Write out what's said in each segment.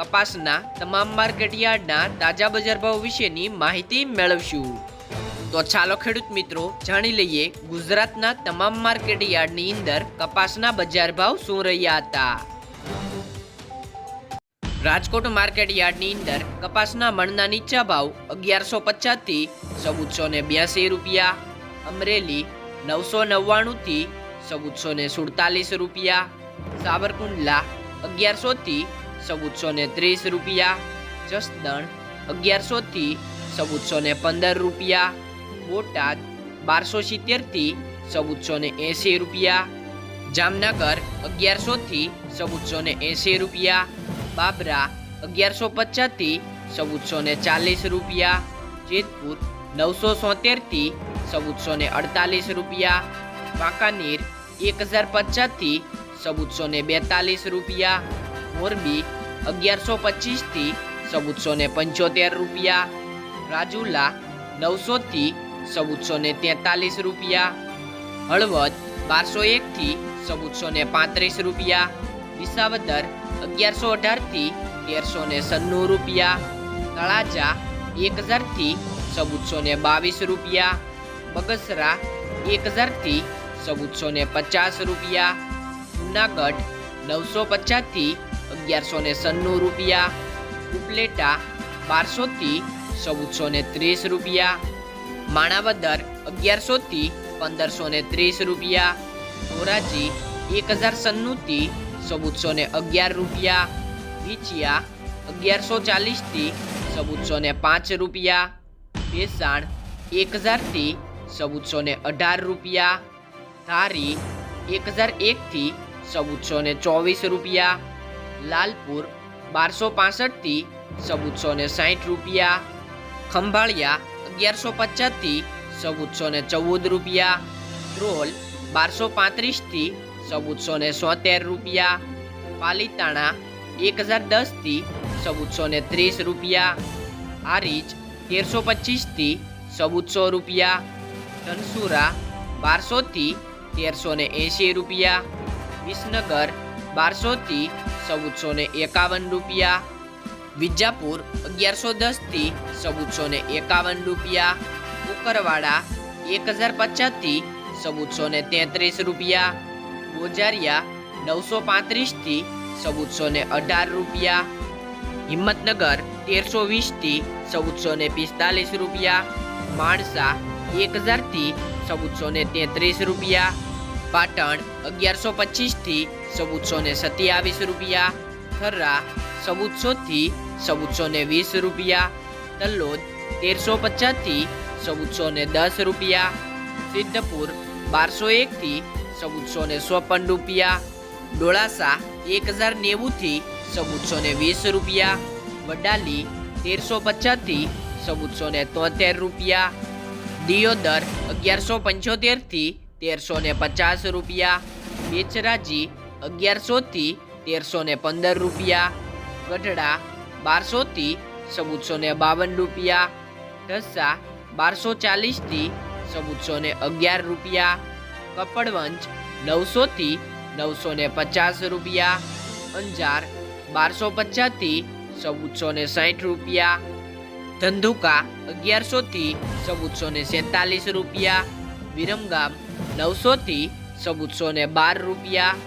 કપાસના તમામ માર્કેટ યાર્ડના તાજા બજાર ભાવ વિશેની માહિતી મેળવશું. તો ચાલો ખેડૂત મિત્રો, જાણી લઈએ ગુજરાતના તમામ માર્કેટ યાર્ડની અંદર કપાસના બજાર ભાવ શું રહ્યા હતા. રાજકોટ માર્કેટ યાર્ડની અંદર કપાસના મણના નીચા ભાવ અગિયારસો પચાસથી ચૌદસો ને બ્યાસી રૂપિયા, અમરેલી નવસો નવ્વાણુંથી ચૌદસો ને સુડતાલીસ રૂપિયા, સાવરકુંડલા અગિયારસોથી ચૌદસો ને ત્રીસ રૂપિયા, જસદણ અગિયારસોથી ચૌદસો ને પંદર રૂપિયા, બોટાદ બારસો સિત્તેરથી ચૌદસો ને એંસી રૂપિયા, જામનગર અગિયારસોથી ચૌદસો ને એંસી રૂપિયા, બાબરા અગિયારસો પચાસથી ચૌદસો ને ચાલીસ રૂપિયા, જેતપુર નવસો સોતેરથી ચૌદસો ને અડતાલીસ રૂપિયા, વાંકાનેર એક હજાર પચાસથી ચૌદસો ને બેતાલીસ રૂપિયા મોરબી અગિયારસો પચીસથી ચૌદસો ને પંચોતેર રૂપિયા. રાજુલા નવસોથી ચૌદસો ને તેતાલીસ રૂપિયા. હળવદ બારસો એકથી ચૌદસો ને પાંત્રીસ રૂપિયા. વિસાવદર અગિયારસો અઢારથી તેરસો ને સન્નું રૂપિયા. તળાજા એક હજારથી ચૌદસો ને બાવીસ રૂપિયા. બગસરા એક હજારથી ચૌદસો ને પચાસ રૂપિયા. જુનાગઢ નવસો પચાસથી અગિયારસો ને સન્નું રૂપિયા, ઉપલેટા બારસોથી ચૌદસો ને ત્રીસ રૂપિયા, માણાવદર અગિયારસોથી પંદરસો ને ત્રીસ રૂપિયા, ધોરાજી એક હજાર સન્નુંથી ચૌદસો ને અગિયાર રૂપિયા વિચિયા અગિયારસો ચાલીસથી ચૌદસો ને પાંચ રૂપિયા, ભેસાણ એક હજારથી ચૌદસો ને અઢાર રૂપિયા, ધારી એક હજાર એકથી ચૌદસો ને ચોવીસ રૂપિયા લાલપુર, બારસો પાસઠથી ચૌદસો ને સાઠ રૂપિયા. ખંભાળિયા, અગિયારસો પચાસથી ચૌદસો ને ચૌદ રૂપિયા. ધ્રોલ બારસો પાંત્રીસથી ચૌદસો ને સોતેર રૂપિયા. પાલીતાણા એક હજાર દસથી ચૌદસો ને ત્રીસ રૂપિયા. આરીચ તેરસો પચીસથી ચૌદસો રૂપિયા. ધનસુરા, બારસોથી તેરસો ને એંશી રૂપિયા. વિસનગર બારસોથી ચૌદસો ને એકાવન રૂપિયા. વિજાપુર અગિયારસો દસથી ચૌદસો ને એકાવન રૂપિયા. કુકરવાડા એક હજાર પચાસથી ચૌદસો ને તેત્રીસ રૂપિયા. ગોજારિયા નવસો પાંત્રીસથી ચૌદસો ને અઢાર રૂપિયા. હિંમતનગર તેરસો વીસથી ચૌદસો ને પિસ્તાલીસ રૂપિયા. માણસા એક હજારથી ચૌદસો ને તેત્રીસ રૂપિયા. પાટણ અગિયારસો પચીસથી ચૌદસો ને સત્યાવીસ રૂપિયા થર્રા ચૌદસોથી ચૌદસો ને વીસ રૂપિયા તલ્લોદ તેરસો પચાસથી ચૌદસો ને દસ રૂપિયા, સિદ્ધપુર બારસો એકથી ચૌદસો ને ચોપન રૂપિયા, ડોળાસા એક હજાર નેવુંથી ચૌદસો ને વીસ રૂપિયા, વડાલી તેરસો પચાસથી ચૌદસો ને તોતેર રૂપિયા, દિયોદર અગિયારસો પંચોતેરથી તેરસો ને પચાસ રૂપિયા બેચરાજી અગિયારસોથી તેરસો ને પંદર રૂપિયા, ગઢડા બારસોથી ચૌદસો ને બાવન રૂપિયા, ઢસા બારસો ચાલીસથી ચૌદસો ને અગિયાર રૂપિયા, કપડવંજ નવસોથી નવસો ને પચાસ રૂપિયા, અંજાર બારસો પચાસથી ચૌદસો ને સાઠ રૂપિયા, ધંધુકા અગિયારસોથી ચૌદસો ને સેતાલીસ રૂપિયા, વિરમગામ નવસોથી ચૌદસો ને બાર રૂપિયા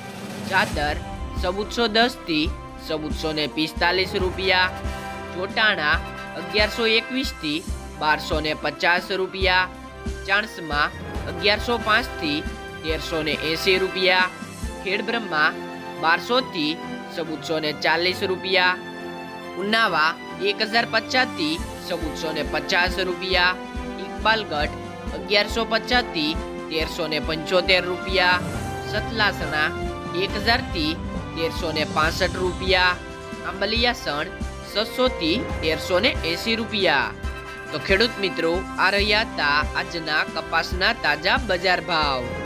ચાદર ચૌદસો દસથી ચૌદસો ને પિસ્તાલીસ રૂપિયા, ચોટાણા અગિયારસો એકવીસથી બારસો ને પચાસ રૂપિયા, ચાણસમાં અગિયારસો પાંચથી તેરસો ને એંસી રૂપિયા, ખેડબ્રહ્મા બારસોથી ચૌદસો ને ચાલીસ રૂપિયા ઉનાવા એક હજાર પચાસથી ચૌદસો ને પચાસ રૂપિયા, ઇકબાલગઢ અગિયારસો પચાસથી તેરસો ને પંચોતેર રૂપિયા, સતલાસણા એક હજારથી તેરસો ને પાસઠ રૂપિયા આંબલિયાસણ છસોથી તેરસો ને એંસી રૂપિયા. તો ખેડૂત મિત્રો, આ રહ્યા હતા આજના કપાસના તાજા બજાર ભાવ.